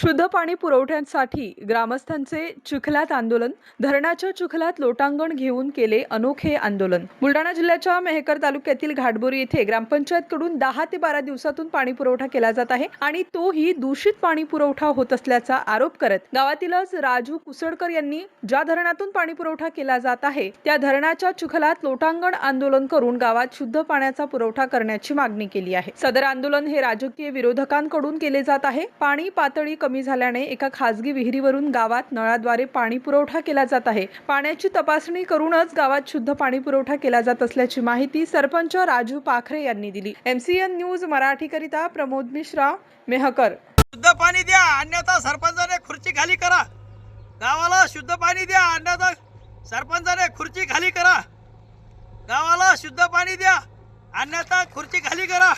शुद्ध पाणी पुरवठ्यासाठी ग्रामस्थांचे चिखलात आंदोलन धरणाच्या चिखलात लोटांगण घेऊन केले अनोखे आंदोलन. बुलढाणा जिल्ह्याच्या मेहकर तालुक्यातील घाटबोरी येथे ग्रामपंचायतकडून दहा ते बारा दिवसातून पाणी पुरवठा केला जात आहे आणि तोही दूषित पाणी पुरवठा होत असल्याचा आरोप करत गावातीलच राजू कुसडकर यांनी ज्या धरणातून पाणी पुरवठा केला जात आहे त्या धरणाच्या चिखलात लोटांगण आंदोलन करून गावात शुद्ध पाण्याचा पुरवठा करण्याची मागणी केली आहे. सदर आंदोलन हे राजकीय विरोधकांकडून केले जात आहे. पाणी पातळी कमी झाल्याने एका खासगी विहिरीवरून गावात नळाद्वारे पाणी पुरवठा केला जात आहे. पाण्याची तपासणी करूनच गावात शुद्ध पाणी पुरवठा केला जात असल्याची माहिती सरपंच राजू पाखरे यांनी दिली. एमसीएन न्यूज मराठीकरिता प्रमोद मिश्रा मेहकर. शुद्ध पाणी द्या अन्यथा सरपंचाने खुर्ची खाली करा. गावाला शुद्ध पाणी द्या अन्यथा सरपंचाने खुर्ची खाली करा. गावाला शुद्ध पाणी द्या अन्यथा खुर्ची खाली करा.